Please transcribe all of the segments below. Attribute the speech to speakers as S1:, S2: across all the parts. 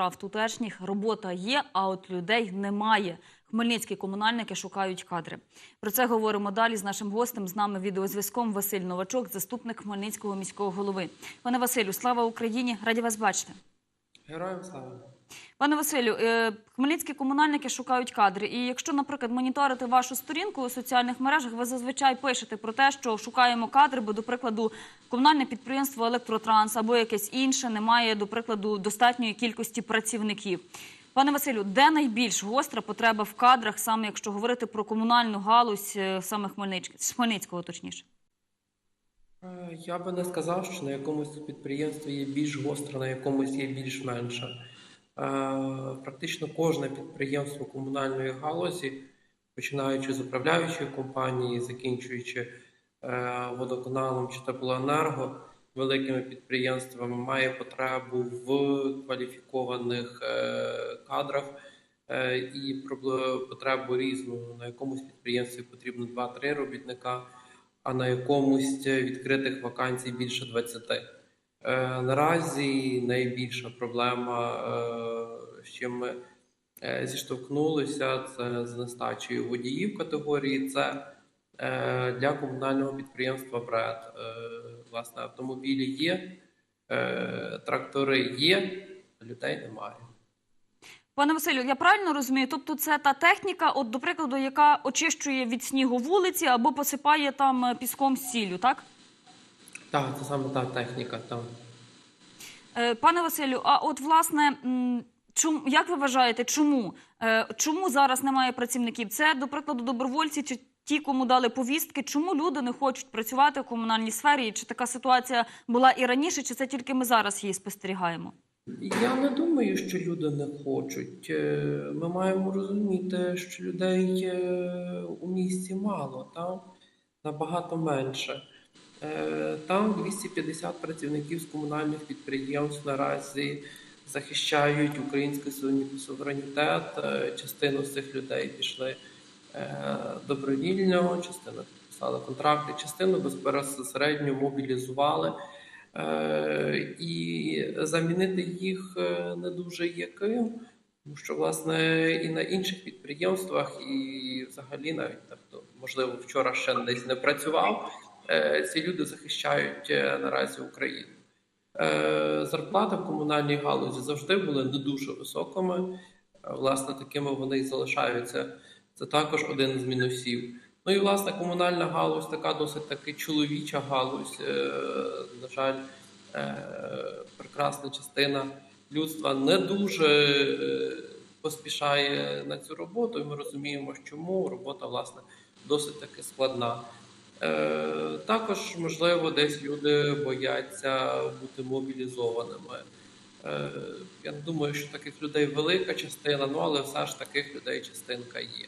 S1: справ тутешніх робота є, а от людей немає. Хмельницькі комунальники шукають кадри. Про це говоримо далі з нашим гостем. З нами відеозв'язком Василь Новачок, заступник Хмельницького міського голови. Пане Василю, слава Україні! Раді вас бачити.
S2: Героям слава.
S1: Пане Василю, е, хмельницькі комунальники шукають кадри. І якщо, наприклад, моніторити вашу сторінку у соціальних мережах, ви зазвичай пишете про те, що шукаємо кадри, бо, до прикладу, комунальне підприємство Електротранс або якесь інше не має, до прикладу, достатньої кількості працівників. Пане Василю, де найбільш гостра потреба в кадрах, саме якщо говорити про комунальну галузь е, саме Хмельницького, точніше?
S2: Е, Я би не сказав, що на якомусь підприємстві є більш гостро, на якомусь є більш менше. Е, Практично кожне підприємство комунальної галузі, починаючи з управляючої компанії, закінчуючи е, водоканалом чи теплоенерго, великими підприємствами, має потребу в кваліфікованих е, кадрах і потребу різну. На якомусь підприємстві потрібно 2-3 робітника а на якомусь відкритих вакансій більше 20. Е, наразі найбільша проблема, е, з чим ми е, зіштовхнулися, це з нестачею водіїв категорії С е, для комунального підприємства БРЕД. Власне, автомобілі є, трактори є, а людей немає.
S1: Пане Василю, я правильно розумію? Тобто, це та техніка, от до прикладу, яка очищує від снігу вулиці або посипає там піском сіллю, так?
S2: Так, це саме та техніка. Там.
S1: Е, Пане Василю, а от власне, чому як ви вважаєте, чому? Е, Чому зараз немає працівників? Це, до прикладу, добровольці чи ті, кому дали повістки? Чому люди не хочуть працювати в комунальній сфері? Чи така ситуація була і раніше, чи це тільки ми зараз її спостерігаємо?
S2: Я не думаю, що люди не хочуть. Е, Ми маємо розуміти, що людей у місті мало, там набагато менше. Е, Там 250 працівників з комунальних підприємств наразі захищають український суверенітет. Е, Частину з цих людей пішли е, добровільно, частина підписала контракти, частину безпосередньо мобілізували. І замінити їх не дуже є ким, тому що власне і на інших підприємствах, і взагалі навіть тобто, можливо, вчора ще десь не працював. Е, Ці люди захищають е, наразі Україну. Е, Зарплати в комунальній галузі завжди були не дуже високими. Власне, такими вони і залишаються. Це також один з мінусів. Ну і власне комунальна галузь така досить таки чоловіча галузь. На жаль, прекрасна частина людства не дуже поспішає на цю роботу, і ми розуміємо, чому робота власне досить таки складна. Також, можливо, десь люди бояться бути мобілізованими. Е, Я думаю, що таких людей велика частина, ну але все ж таких людей частинка є.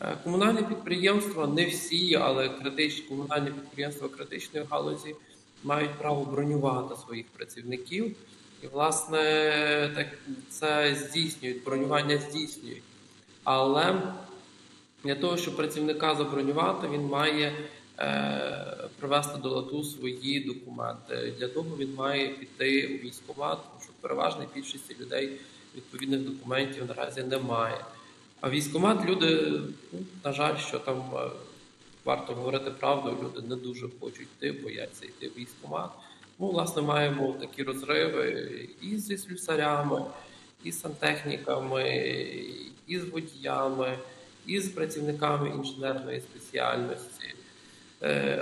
S2: Е, Комунальні підприємства не всі, але критичні комунальні підприємства критичної галузі мають право бронювати своїх працівників. І, власне, так це здійснюють, бронювання здійснюють. Але для того, щоб працівника забронювати, він має привести до ладу свої документи. Для того він має піти у військкомат, тому що в переважній більшості людей відповідних документів наразі немає. А військкомат люди, ну, на жаль, що там е, варто говорити правду, люди не дуже хочуть йти, бояться йти в військкомат. Ну, власне, маємо такі розриви і зі слюсарями, і з сантехніками, і з водіями, і з працівниками інженерної спеціальності, е,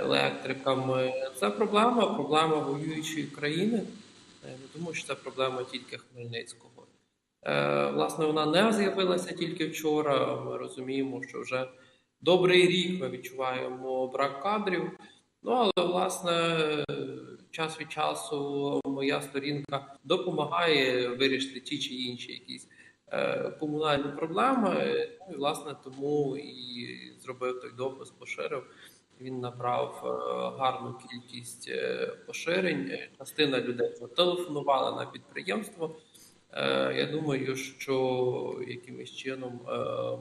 S2: електриками. Це проблема, проблема воюючої країни. Е, Не думаю, що це проблема тільки Хмельницького. Е, Власне, вона не з'явилася тільки вчора. Ми розуміємо, що вже добрий рік ми відчуваємо брак кадрів. Ну, але власне час від часу моя сторінка допомагає вирішити ті чи інші якісь е, комунальні проблеми. Ну і власне тому і зробив той допис, поширив. Він набрав е, гарну кількість е, поширень. Частина людей зателефонувала на підприємство. Е, Я думаю, що якимось чином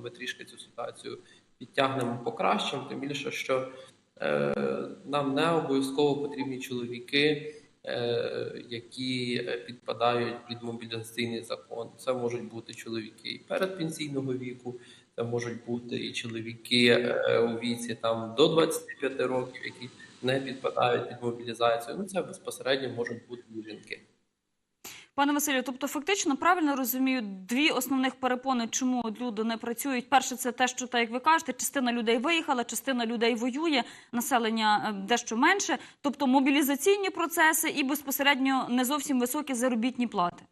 S2: ми трішки цю ситуацію підтягнемо покращимо, тим більше, що нам не обов'язково потрібні чоловіки які підпадають під мобілізаційний закон. Це можуть бути чоловіки і передпенсійного віку, це можуть бути і чоловіки е, у віці там до 25 років, які не підпадають під мобілізацію. Ну це безпосередньо можуть бути і жінки.
S1: Пане Василю, тобто фактично правильно розумію дві основних перепони, чому люди не працюють. Перше, це те, що так як ви кажете, частина людей виїхала, частина людей воює, населення е, дещо менше. Тобто мобілізаційні процеси і безпосередньо не зовсім високі заробітні плати.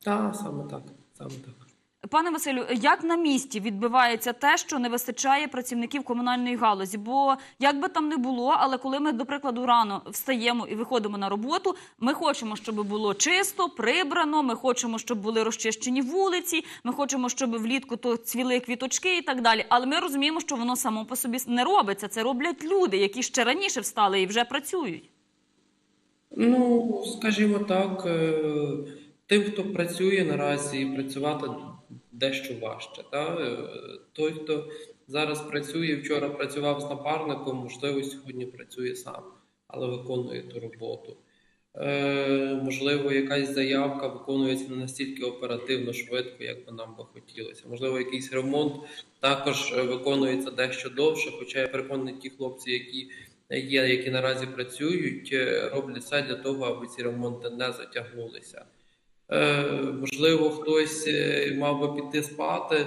S2: Так, саме так, саме так.
S1: Пане Василю, як на місці відбувається те, що не вистачає працівників комунальної галузі? Бо як би там не було, але коли ми, до прикладу, рано встаємо і виходимо на роботу, ми хочемо, щоб було чисто, прибрано. Ми хочемо, щоб були розчищені вулиці. Ми хочемо, щоб влітку то цвіли квіточки і так далі. Але ми розуміємо, що воно само по собі не робиться. Це роблять люди, які ще раніше встали і вже працюють.
S2: Ну, скажімо так, е, тим, хто працює наразі, працювати дещо важче. Та? Е, Той, хто зараз працює, вчора працював з напарником, можливо, сьогодні працює сам, але виконує ту роботу. Е, Можливо, якась заявка виконується не настільки оперативно, швидко, як би нам би хотілося. Можливо, якийсь ремонт також е, виконується дещо довше, хоча я переконаний, ті хлопці, які є, які наразі працюють, е, роблять все для того, аби ці ремонти не затягнулися. Е, можливо, хтось е, мав би піти спати,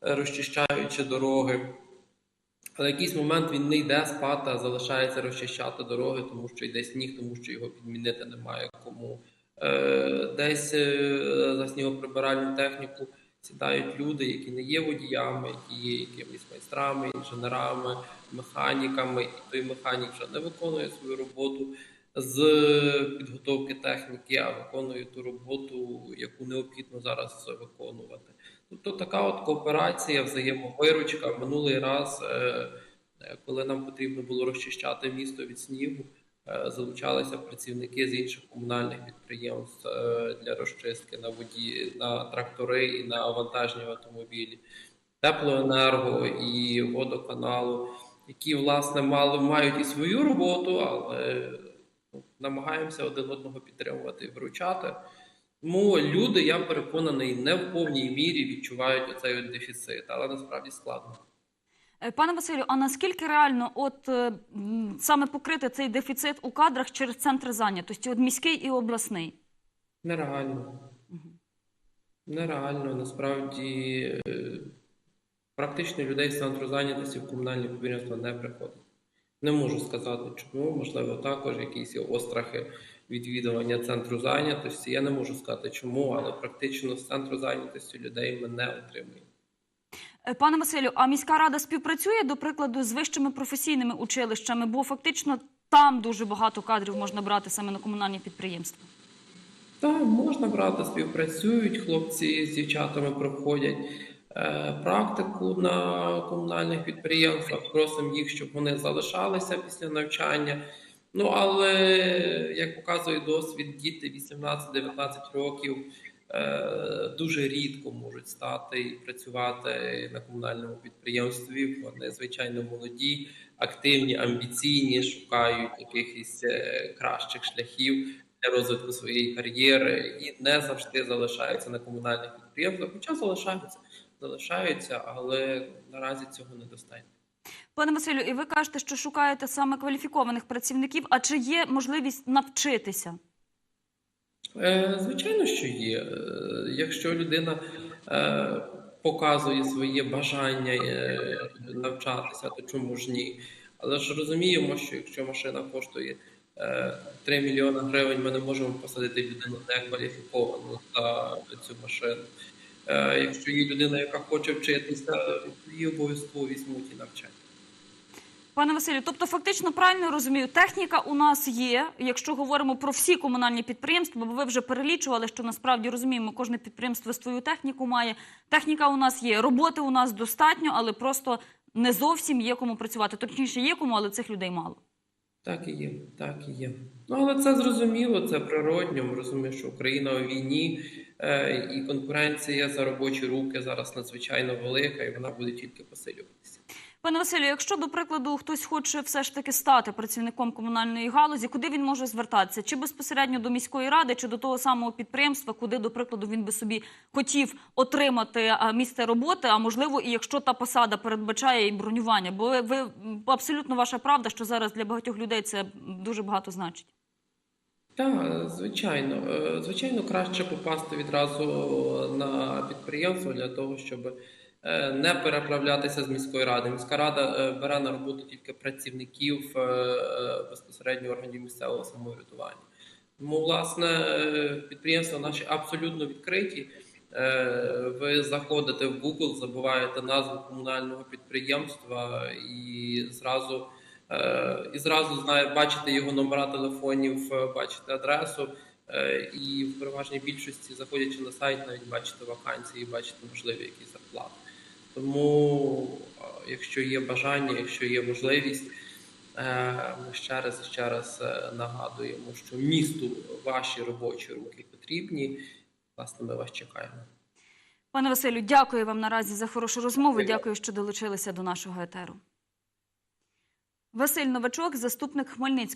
S2: розчищаючи дороги. Але в якийсь момент він не йде спати, а залишається розчищати дороги, тому що йде сніг, тому що його підмінити немає кому. Е, Десь за снігоприбиральну техніку сідають люди, які не є водіями, які є якимись майстрами, інженерами, механіками, і той механік вже не виконує свою роботу з підготовки техніки, а виконує ту роботу, яку необхідно зараз виконувати. Тобто така от кооперація, взаємовиручка. Минулий раз, е, коли нам потрібно було розчищати місто від снігу, е, залучалися працівники з інших комунальних підприємств е, для розчистки на воді, на трактори і на вантажні автомобілі, теплоенерго і водоканалу, які власне мали мають і свою роботу, але намагаємося один одного підтримувати і виручати. Тому люди, я переконаний, не в повній мірі відчувають оцей от дефіцит, але насправді складно.
S1: Е, Пане Василю, а наскільки реально от е, саме покрити цей дефіцит у кадрах через центри зайнятості, от міський і обласний?
S2: Нереально. Нереально, насправді е, практично людей з центру зайнятості в комунальні підприємства не приходить. Не можу сказати, чому, можливо, також якісь є острахи відвідування центру зайнятості. Я не можу сказати чому, але практично з центру зайнятості людей ми не отримуємо.
S1: Е, Пане Василю, а міська рада співпрацює, до прикладу, з вищими професійними училищами, бо фактично там дуже багато кадрів можна брати саме на комунальні підприємства.
S2: Так, можна брати, співпрацюють. Хлопці з дівчатами проходять практику на комунальних підприємствах. Просимо їх, щоб вони залишалися після навчання. Ну але як показує досвід, діти 18-19 років е, дуже рідко можуть стати і працювати на комунальному підприємстві. Вони звичайно молоді, активні, амбіційні, шукають якихось е, кращих шляхів для розвитку своєї кар'єри і не завжди залишаються на комунальних підприємствах, хоча залишаються, залишаються, але наразі цього недостатньо.
S1: Пане Василю, і ви кажете, що шукаєте саме кваліфікованих працівників. А чи є можливість навчитися?
S2: Е, Звичайно, що є. Е, Якщо людина е, показує своє бажання навчатися, то чому ж ні? Але ж розуміємо, що якщо машина коштує е, 3 мільйони гривень, ми не можемо посадити людину некваліфіковану за цю машину. Е, Якщо є людина, яка хоче вчитися, її обов'язково візьмуть і навчать.
S1: Пане Василю, тобто фактично правильно розумію, техніка у нас є. Якщо говоримо про всі комунальні підприємства, бо ви вже перелічували, що насправді розуміємо, кожне підприємство свою техніку має. Техніка у нас є, роботи у нас достатньо, але просто не зовсім є кому працювати. Точніше, є кому, але цих людей мало.
S2: Так і є, так і є. Ну але це зрозуміло, це природньо. Ми розуміємо, що Україна у війні е, і конкуренція за робочі руки зараз надзвичайно велика, і вона буде тільки посилюватися.
S1: Пане Василю, якщо до прикладу хтось хоче все ж таки стати працівником комунальної галузі, куди він може звертатися? Чи безпосередньо до міської ради, чи до того самого підприємства, куди, до прикладу, він би собі хотів отримати місце роботи? А можливо, і якщо та посада передбачає і бронювання? Бо ви, абсолютно ваша правда, що зараз для багатьох людей це дуже багато значить.
S2: Так, звичайно. Е, Звичайно, краще попасти відразу на підприємство для того, щоб не переправлятися з міської ради. Міська рада е, бере на роботу тільки працівників е, е, безпосередньо органів місцевого самоврядування. Тому, власне, е, підприємства наші абсолютно відкриті. Е, Ви заходите в Google, забуваєте назву комунального підприємства і зразу Е, і зразу знає, бачите його номера телефонів, е, бачите адресу, е, і в переважній більшості, заходячи на сайт, навіть бачите вакансії, бачите можливі якісь зарплати. Тому, е, якщо є бажання, якщо є можливість, е, ми ще раз і ще раз е, нагадуємо, що місту ваші робочі руки потрібні. Власне, ми вас чекаємо.
S1: Пане Василю, дякую вам наразі за хорошу розмову.
S2: Дякую.
S1: Дякую, що долучилися до нашого етеру. Василь Новачок, заступник Хмельницького.